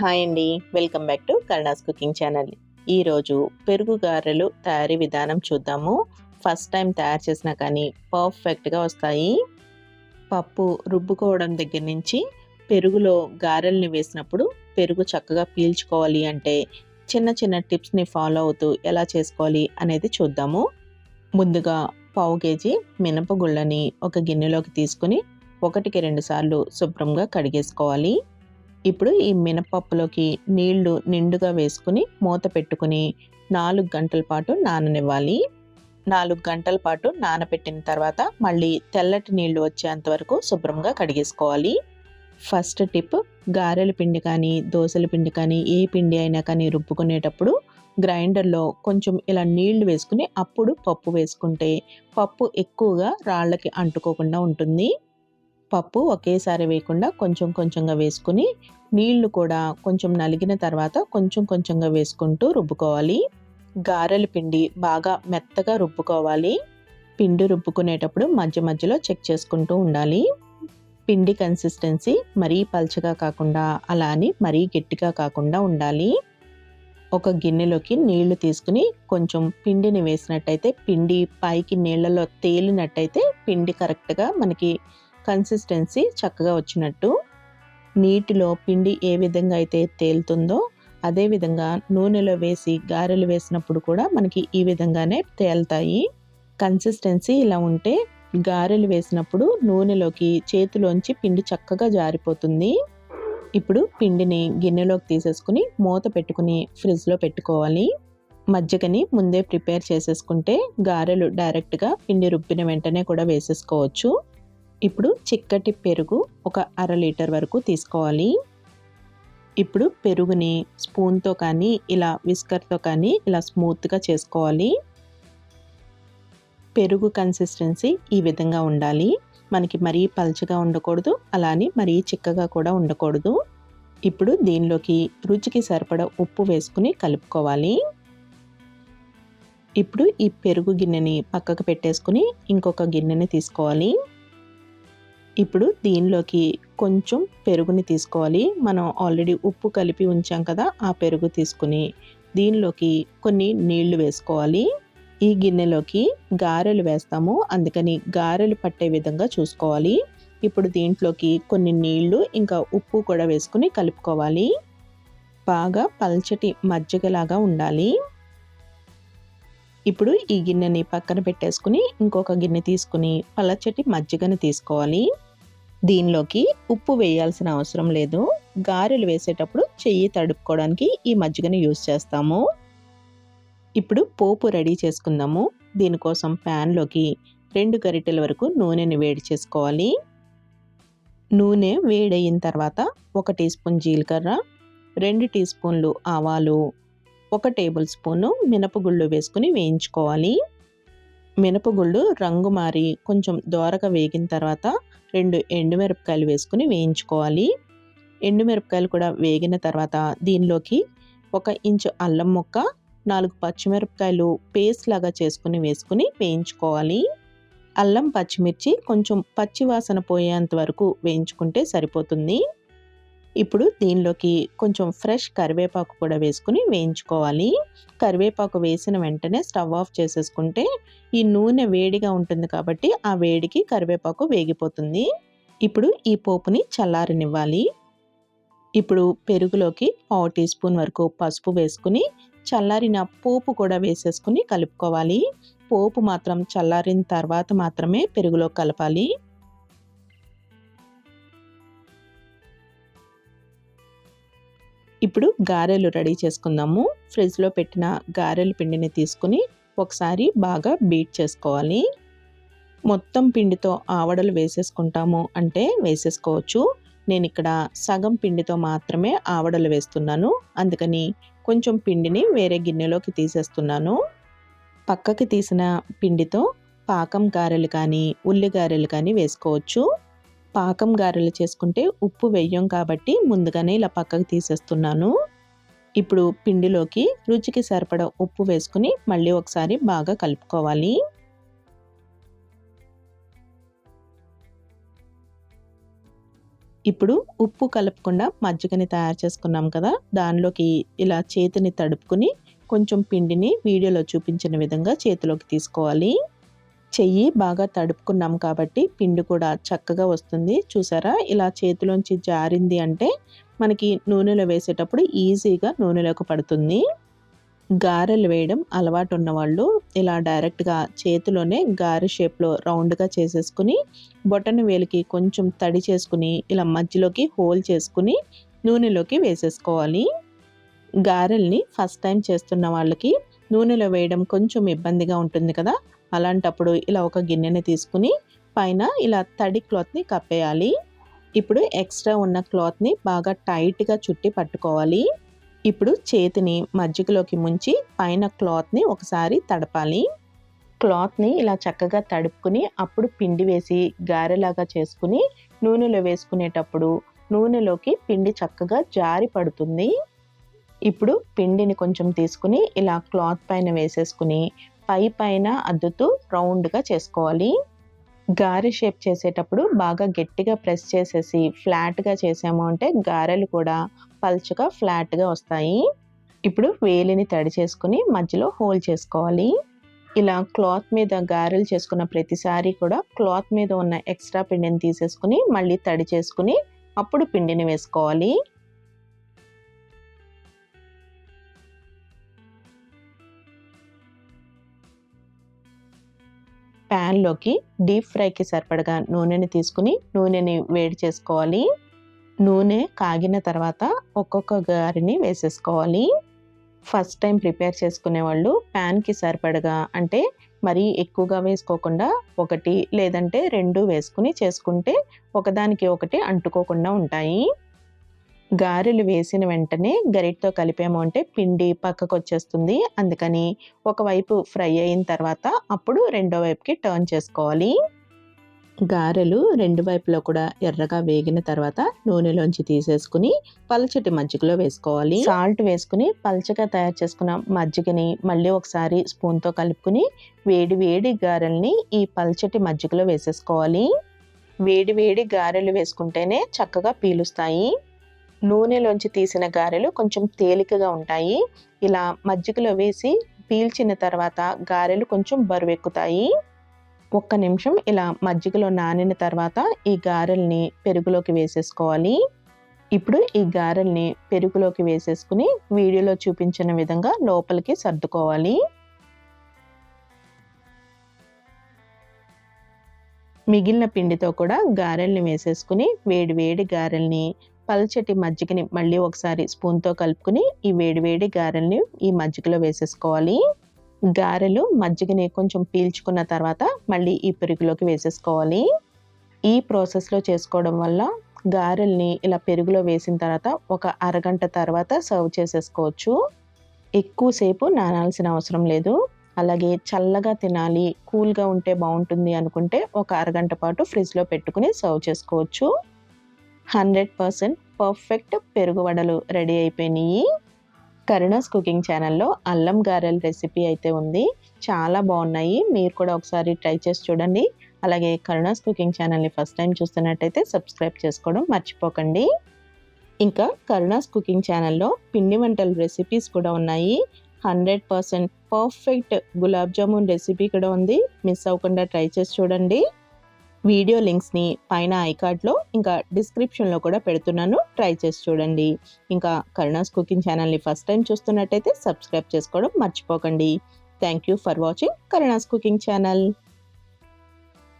Hi అండి. Welcome back to Karuna's cooking channel. ఈరోజు పెరుగు గారెలు తయారీ విధానం చూద్దాము. ఫస్ట్ టైం తయారు చేసినా కానీ పర్ఫెక్ట్గా వస్తాయి. పప్పు రుబ్బుకోవడం దగ్గర నుంచి పెరుగులో గారెల్ని వేసినప్పుడు పెరుగు చక్కగా పీల్చుకోవాలి అంటే చిన్న చిన్న టిప్స్ని ఫాలో అవుతూ ఎలా చేసుకోవాలి అనేది చూద్దాము. ముందుగా పావు కేజీ మినపగుళ్ళని ఒక గిన్నెలోకి తీసుకుని ఒకటికి రెండు సార్లు శుభ్రంగా కడిగేసుకోవాలి. ఇప్పుడు ఈ మినపప్పులోకి నీళ్ళు నిండుగా వేసుకుని మూత పెట్టుకుని నాలుగు గంటల పాటు నాననివ్వాలి. నాలుగు గంటల పాటు నానబెట్టిన తర్వాత మళ్ళీ తెల్లటి నీళ్ళు వచ్చేంత వరకు శుభ్రంగా కడిగేసుకోవాలి. ఫస్ట్ టిప్ గారెల పిండి కానీ దోశల పిండి కానీ ఏ పిండి అయినా కానీ రుబ్బుకునేటప్పుడు గ్రైండర్లో కొంచెం ఇలా నీళ్ళు వేసుకుని అప్పుడు పప్పు వేసుకుంటే పప్పు ఎక్కువగా రాళ్ళకి అంటుకోకుండా ఉంటుంది. పప్పు ఒకేసారి వేయకుండా కొంచెం కొంచెంగా వేసుకుని నీళ్ళు కూడా కొంచెం నలిగిన తర్వాత కొంచెం కొంచెంగా వేసుకుంటూ రుబ్బుకోవాలి. గారెల పిండి బాగా మెత్తగా రుబ్బుకోవాలి. పిండి రుబ్బుకునేటప్పుడు మధ్య మధ్యలో చెక్ చేసుకుంటూ ఉండాలి. పిండి కన్సిస్టెన్సీ మరీ పల్చగా కాకుండా అలా అని మరీ గట్టిగా కాకుండా ఉండాలి. ఒక గిన్నెలోకి నీళ్ళు తీసుకుని కొంచెం పిండిని వేసినట్టయితే పిండి పైకి నీళ్ళలో తేలినట్టయితే పిండి కరెక్ట్గా మనకి కన్సిస్టెన్సీ చక్కగా వచ్చినట్టు నీటిలో పిండి ఏ విధంగా అయితే తేలుతుందో అదేవిధంగా నూనెలో వేసి గారెలు వేసినప్పుడు కూడా మనకి ఈ విధంగానే తేలుతాయి. కన్సిస్టెన్సీ ఇలా ఉంటే గారెలు వేసినప్పుడు నూనెలోకి చేతిలోంచి పిండి చక్కగా జారిపోతుంది. ఇప్పుడు పిండిని గిన్నెలోకి తీసేసుకుని మూత పెట్టుకుని ఫ్రిడ్జ్లో పెట్టుకోవాలి. మజ్జిగని ముందే ప్రిపేర్ చేసేసుకుంటే గారెలు డైరెక్ట్గా పిండి రుబ్బిన వెంటనే కూడా వేసేసుకోవచ్చు. ఇప్పుడు చిక్కటి పెరుగు ఒక అర లీటర్ వరకు తీసుకోవాలి. ఇప్పుడు పెరుగుని స్పూన్తో కానీ ఇలా విస్కర్తో కానీ ఇలా స్మూత్గా చేసుకోవాలి. పెరుగు కన్సిస్టెన్సీ ఈ విధంగా ఉండాలి. మనకి మరీ పల్చగా ఉండకూడదు అలానే మరీ చిక్కగా కూడా ఉండకూడదు. ఇప్పుడు దీనిలోకి రుచికి సరిపడ ఉప్పు వేసుకుని కలుపుకోవాలి. ఇప్పుడు ఈ పెరుగు గిన్నెని పక్కకు పెట్టేసుకుని ఇంకొక గిన్నెని తీసుకోవాలి. ఇప్పుడు దీనిలోకి కొంచెం పెరుగుని తీసుకోవాలి. మనం ఆల్రెడీ ఉప్పు కలిపి ఉంచాం కదా ఆ పెరుగు తీసుకుని దీనిలోకి కొన్ని నీళ్ళు వేసుకోవాలి. ఈ గిన్నెలోకి గారెలు వేస్తాము. అందుకని గారెలు పట్టే విధంగా చూసుకోవాలి. ఇప్పుడు దీంట్లోకి కొన్ని నీళ్ళు ఇంకా ఉప్పు కూడా వేసుకుని కలుపుకోవాలి. బాగా పల్చటి మజ్జిగలాగా ఉండాలి. ఇప్పుడు ఈ గిన్నెని పక్కన పెట్టేసుకుని ఇంకొక గిన్నె తీసుకుని పలచటి మజ్జిగని తీసుకోవాలి. దీనిలోకి ఉప్పు వేయాల్సిన అవసరం లేదు. గారెలు వేసేటప్పుడు చెయ్యి తడుపుకోవడానికి ఈ మజ్జిగని యూస్ చేస్తాము. ఇప్పుడు పోపు రెడీ చేసుకుందాము. దీనికోసం ప్యాన్లోకి రెండు గరిటెల వరకు నూనెని వేడి చేసుకోవాలి. నూనె వేడయిన తర్వాత ఒక టీ స్పూన్ జీలకర్ర రెండు టీ స్పూన్లు ఆవాలు ఒక టేబుల్ స్పూను మినపగుళ్ళు వేసుకుని వేయించుకోవాలి. మినపగుళ్ళు రంగు మారి కొంచెం దోరగా వేగిన తర్వాత రెండు ఎండుమిరపకాయలు వేసుకుని వేయించుకోవాలి. ఎండుమిరపకాయలు కూడా వేగిన తర్వాత దీనిలోకి ఒక ఇంచు అల్లం ముక్క నాలుగు పచ్చిమిరపకాయలు పేస్ట్ లాగా చేసుకుని వేసుకుని వేయించుకోవాలి. అల్లం పచ్చిమిర్చి కొంచెం పచ్చి వాసన పోయేంత వరకు వేయించుకుంటే సరిపోతుంది. ఇప్పుడు దీనిలోకి కొంచెం ఫ్రెష్ కరివేపాకు కూడా వేసుకుని వేయించుకోవాలి. కరివేపాకు వేసిన వెంటనే స్టవ్ ఆఫ్ చేసేసుకుంటే ఈ నూనె వేడిగా ఉంటుంది కాబట్టి ఆ వేడికి కరివేపాకు వేగిపోతుంది. ఇప్పుడు ఈ పోపుని చల్లారనివ్వాలి. ఇప్పుడు పెరుగులోకి పావు టీ స్పూన్ వరకు పసుపు వేసుకుని చల్లారిన పోపు కూడా వేసేసుకుని కలుపుకోవాలి. పోపు మాత్రం చల్లారిన తర్వాత మాత్రమే పెరుగులో కలపాలి. ఇప్పుడు గారెలు రెడీ చేసుకుందాము. ఫ్రిడ్జ్లో పెట్టిన గారెల పిండిని తీసుకుని ఒకసారి బాగా బీట్ చేసుకోవాలి. మొత్తం పిండితో ఆవడలు వేసేసుకుంటాము అంటే వేసేసుకోవచ్చు. నేను ఇక్కడ సగం పిండితో మాత్రమే ఆవడలు వేస్తున్నాను. అందుకని కొంచెం పిండిని వేరే గిన్నెలోకి తీసేస్తున్నాను. పక్కకి తీసిన పిండితో పాకం గారెలు కానీ ఉల్లి గారెలు కానీ వేసుకోవచ్చు. పాకం గారెలు చేసుకుంటే ఉప్పు వెయ్యం కాబట్టి ముందుగానే ఇలా పక్కకు తీసేస్తున్నాను. ఇప్పుడు పిండిలోకి రుచికి సరిపడ ఉప్పు వేసుకుని మళ్ళీ ఒకసారి బాగా కలుపుకోవాలి. ఇప్పుడు ఉప్పు కలపకుండా మజ్జిగని తయారు చేసుకున్నాం కదా దానిలోకి ఇలా చేతిని తడుపుకుని కొంచెం పిండిని వీడియోలో చూపించిన విధంగా చేతిలోకి తీసుకోవాలి. చెయ్యి బాగా తడుపుకున్నాం కాబట్టి పిండి కూడా చక్కగా వస్తుంది. చూసారా? ఇలా చేతిలోంచి జారింది అంటే మనకి నూనెలో వేసేటప్పుడు ఈజీగా నూనెలోకి పడుతుంది. గారెలు వేయడం అలవాటు ఉన్నవాళ్ళు ఇలా డైరెక్ట్గా చేతిలోనే గారె షేప్లో రౌండ్గా చేసేసుకుని బొటన వేలికి కొంచెం తడి చేసుకుని ఇలా మధ్యలోకి హోల్ చేసుకుని నూనెలోకి వేసేసుకోవాలి. గారెల్ని ఫస్ట్ టైం చేస్తున్న వాళ్ళకి నూనెలో వేయడం కొంచెం ఇబ్బందిగా ఉంటుంది కదా? అలాంటప్పుడు ఇలా ఒక గిన్నెని తీసుకుని పైన ఇలా తడి క్లాత్ని కప్పేయాలి. ఇప్పుడు ఎక్స్ట్రా ఉన్న క్లాత్ని బాగా టైట్గా చుట్టి పట్టుకోవాలి. ఇప్పుడు చేతిని మజ్జిగలోకి ముంచి పైన క్లాత్ని ఒకసారి తడపాలి. క్లాత్ని ఇలా చక్కగా తడుపుకుని అప్పుడు పిండి వేసి గారెలాగా చేసుకుని నూనెలో వేసుకునేటప్పుడు నూనెలోకి పిండి చక్కగా జారి పడుతుంది. ఇప్పుడు పిండిని కొంచెం తీసుకుని ఇలా క్లాత్ పైన వేసేసుకుని పై పైన అద్దుతూ రౌండ్గా చేసుకోవాలి. గారె షేప్ చేసేటప్పుడు బాగా గట్టిగా ప్రెస్ చేసేసి ఫ్లాట్గా చేసాము అంటే గారెలు కూడా పల్చగా ఫ్లాట్గా వస్తాయి. ఇప్పుడు వేలిని తడి చేసుకుని మధ్యలో హోల్ చేసుకోవాలి. ఇలా క్లాత్ మీద గారెలు చేసుకున్న ప్రతిసారి కూడా క్లాత్ మీద ఉన్న ఎక్స్ట్రా పిండిని తీసేసుకుని మళ్ళీ తడి చేసుకుని అప్పుడు పిండిని వేసుకోవాలి. ప్యాన్లోకి డీప్ ఫ్రైకి సరిపడగా నూనెని తీసుకుని నూనెని వేడి చేసుకోవాలి. నూనె కాగిన తర్వాత ఒక్కొక్క గారిని వేసేసుకోవాలి. ఫస్ట్ టైం ప్రిపేర్ చేసుకునే వాళ్ళు ప్యాన్కి సరిపడగా అంటే మరీ ఎక్కువగా వేసుకోకుండా ఒకటి లేదంటే రెండు వేసుకుని చేసుకుంటే ఒకదానికి ఒకటి అంటుకోకుండా ఉంటాయి. గారెలు వేసిన వెంటనే గరిటతో కలిపాము అంటే పిండి పక్కకు వచ్చేస్తుంది అందుకని ఒకవైపు ఫ్రై అయిన తర్వాత అప్పుడు రెండో వైపుకి టర్న్ చేసుకోవాలి. గారెలు రెండు వైపులో కూడా ఎర్రగా వేగిన తర్వాత నూనెలోంచి తీసేసుకుని పలచటి మజ్జిగలో వేసుకోవాలి. సాల్ట్ వేసుకుని పల్చగా తయారు చేసుకున్న మజ్జిగని మళ్ళీ ఒకసారి స్పూన్తో కలుపుకుని వేడి వేడి గారెల్ని ఈ పల్చటి మజ్జిగలో వేసేసుకోవాలి. వేడి వేడి గారెలు వేసుకుంటేనే చక్కగా పీలుస్తాయి. నూనెలోంచి తీసిన గారెలు కొంచెం తేలికగా ఉంటాయి. ఇలా మజ్జిగలో వేసి పీల్చిన తర్వాత గారెలు కొంచెం బరువెక్కుతాయి. ఒక్క నిమిషం ఇలా మజ్జిగలో నానిన తర్వాత ఈ గారెల్ని పెరుగులోకి వేసేసుకోవాలి. ఇప్పుడు ఈ గారెల్ని పెరుగులోకి వేసేసుకుని వీడియోలో చూపించిన విధంగా లోపలికి సర్దుకోవాలి. మిగిలిన పిండితో కూడా గారెల్ని వేసేసుకుని వేడి వేడి గారెల్ని పల్చటి మజ్జిగని మళ్ళీ ఒకసారి స్పూన్తో కలుపుకుని ఈ వేడివేడి గారెల్ని ఈ మజ్జిగలో వేసేసుకోవాలి. గారెలు మజ్జిగని కొంచెం పీల్చుకున్న తర్వాత మళ్ళీ ఈ పెరుగులోకి వేసేసుకోవాలి. ఈ ప్రాసెస్లో చేసుకోవడం వల్ల గారెల్ని ఇలా పెరుగులో వేసిన తర్వాత ఒక అరగంట తర్వాత సర్వ్ చేసేసుకోవచ్చు. ఎక్కువసేపు నానాల్సిన అవసరం లేదు. అలాగే చల్లగా తినాలి కూల్గా ఉంటే బాగుంటుంది అనుకుంటే ఒక అరగంట పాటు ఫ్రిడ్జ్లో పెట్టుకుని సర్వ్ చేసుకోవచ్చు. హండ్రెడ్ పర్సెంట్ పర్ఫెక్ట్ పెరుగు వడలు రెడీ అయిపోయినాయి. కరుణాస్ కుకింగ్ ఛానల్లో అల్లం గారెల రెసిపీ అయితే ఉంది. చాలా బాగున్నాయి. మీరు కూడా ఒకసారి ట్రై చేసి చూడండి. అలాగే కరుణాస్ కుకింగ్ ఛానల్ని ఫస్ట్ టైం చూస్తున్నట్టయితే సబ్స్క్రైబ్ చేసుకోవడం మర్చిపోకండి. ఇంకా కరుణాస్ కుకింగ్ ఛానల్లో పిండి వంటల రెసిపీస్ కూడా ఉన్నాయి. Hundred percent perfect gulab jamun recipe కూడా ఉంది. మిస్ అవ్వకుండా ట్రై చేసి చూడండి. వీడియో లింక్స్ని పైన ఐకార్డ్లో ఇంకా డిస్క్రిప్షన్లో కూడా పెడుతున్నాను. ట్రై చేసి చూడండి. ఇంకా కరుణాస్ కుకింగ్ ఛానల్ని ఫస్ట్ టైం చూస్తున్నట్టయితే సబ్స్క్రైబ్ చేసుకోవడం మర్చిపోకండి. Thank you for watching Karuna's cooking channel.